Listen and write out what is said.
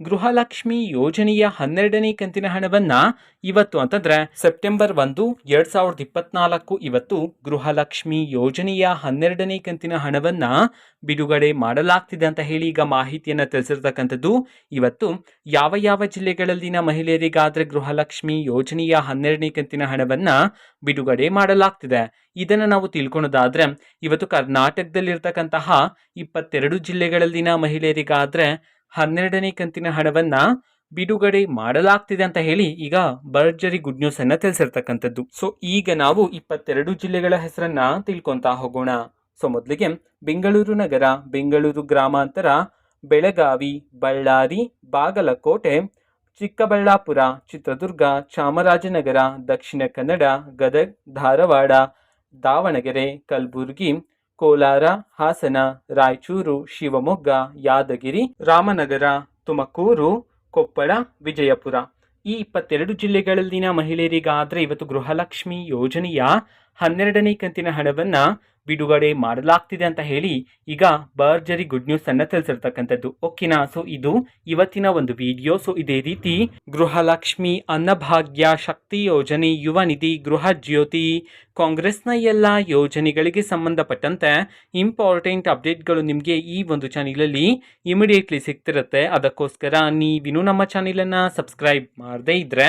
ಗೃಹಲಕ್ಷ್ಮಿ ಯೋಜನೆಯ ಹನ್ನೆರಡನೇ ಕಂತಿನ ಹಣವನ್ನ ಇವತ್ತು ಅಂತಂದ್ರೆ ಸೆಪ್ಟೆಂಬರ್ ಒಂದು, ಎರಡ್ ಸಾವಿರದ ಇಪ್ಪತ್ನಾಲ್ಕು ಇವತ್ತು ಗೃಹಲಕ್ಷ್ಮಿ ಯೋಜನೆಯ ಹನ್ನೆರಡನೇ ಕಂತಿನ ಹಣವನ್ನ ಬಿಡುಗಡೆ ಮಾಡಲಾಗ್ತಿದೆ ಅಂತ ಹೇಳಿ ಈಗ ಮಾಹಿತಿಯನ್ನು ತಿಳಿಸಿರ್ತಕ್ಕಂಥದ್ದು. ಇವತ್ತು ಯಾವ ಯಾವ ಜಿಲ್ಲೆಗಳಲ್ಲಿನ ಮಹಿಳೆಯರಿಗಾದ್ರೆ ಗೃಹಲಕ್ಷ್ಮಿ ಯೋಜನೆಯ ಹನ್ನೆರಡನೇ ಕಂತಿನ ಹಣವನ್ನ ಬಿಡುಗಡೆ ಮಾಡಲಾಗ್ತಿದೆ. ಇದನ್ನು ನಾವು ತಿಳ್ಕೊಳೋದಾದ್ರೆ ಇವತ್ತು ಕರ್ನಾಟಕದಲ್ಲಿರ್ತಕ್ಕಂತಹ ಇಪ್ಪತ್ತೆರಡು ಜಿಲ್ಲೆಗಳಲ್ಲಿನ ಮಹಿಳೆಯರಿಗಾದ್ರೆ ಹನ್ನೆರಡನೇ ಕಂತಿನ ಹಣವನ್ನ ಬಿಡುಗಡೆ ಮಾಡಲಾಗ್ತಿದೆ ಅಂತ ಹೇಳಿ ಈಗ ಭರ್ಜರಿ ಗುಡ್ ನ್ಯೂಸ್ ಅನ್ನ ತಿಳಿಸಿರ್ತಕ್ಕಂಥದ್ದು. ಸೊ ಈಗ ನಾವು ಇಪ್ಪತ್ತೆರಡು ಜಿಲ್ಲೆಗಳ ಹೆಸರನ್ನ ತಿಳ್ಕೊಂತಾ ಹೋಗೋಣ. ಸೊ ಮೊದಲಿಗೆ ಬೆಂಗಳೂರು ನಗರ, ಬೆಂಗಳೂರು ಗ್ರಾಮಾಂತರ, ಬೆಳಗಾವಿ, ಬಳ್ಳಾರಿ, ಬಾಗಲಕೋಟೆ, ಚಿಕ್ಕಬಳ್ಳಾಪುರ, ಚಿತ್ರದುರ್ಗ, ಚಾಮರಾಜನಗರ, ದಕ್ಷಿಣ ಕನ್ನಡ, ಗದಗ್, ಧಾರವಾಡ, ದಾವಣಗೆರೆ, ಕಲಬುರಗಿ ಕೋಲಾರ, ಹಾಸನ, ರಾಯಚೂರು, ಶಿವಮೊಗ್ಗ, ಯಾದಗಿರಿ, ರಾಮನಗರ, ತುಮಕೂರು, ಕೊಪ್ಪಳ, ವಿಜಯಪುರ. ಈ ಇಪ್ಪತ್ತೆರಡು ಜಿಲ್ಲೆಗಳಲ್ಲಿನ ಮಹಿಳೆಯರಿಗಾದರೆ ಇವತ್ತು ಗೃಹಲಕ್ಷ್ಮಿ ಯೋಜನೆಯ ಹನ್ನೆರಡನೇ ಕಂತಿನ ಹಣವನ್ನ ಬಿಡುಗಡೆ ಮಾಡಲಾಗ್ತಿದೆ ಅಂತ ಹೇಳಿ ಈಗ ಬರ್ಜರಿ ಗುಡ್ ನ್ಯೂಸ್ ಅನ್ನ ತಿಳಿಸಿರ್ತಕ್ಕಂಥದ್ದು. ಓಕೆನಾ? ಸೊ ಇದು ಇವತ್ತಿನ ಒಂದು ವಿಡಿಯೋ ಸೊ ಇದೇ ರೀತಿ ಗೃಹಲಕ್ಷ್ಮಿ ಅನ್ನಭಾಗ್ಯ ಶಕ್ತಿ ಯೋಜನೆ, ಯುವ ನಿಧಿ, ಗೃಹ ಜ್ಯೋತಿ, ಕಾಂಗ್ರೆಸ್ನ ಎಲ್ಲ ಯೋಜನೆಗಳಿಗೆ ಸಂಬಂಧಪಟ್ಟಂತೆ ಇಂಪಾರ್ಟೆಂಟ್ ಅಪ್ಡೇಟ್ಗಳು ನಿಮಗೆ ಈ ಒಂದು ಚಾನಲಲ್ಲಿ ಇಮಿಡಿಯೇಟ್ಲಿ ಸಿಗ್ತಿರುತ್ತೆ. ಅದಕ್ಕೋಸ್ಕರ ನೀವಿನೂ ನಮ್ಮ ಚಾನಲನ್ನು ಸಬ್ಸ್ಕ್ರೈಬ್ ಮಾಡದೇ ಇದ್ದರೆ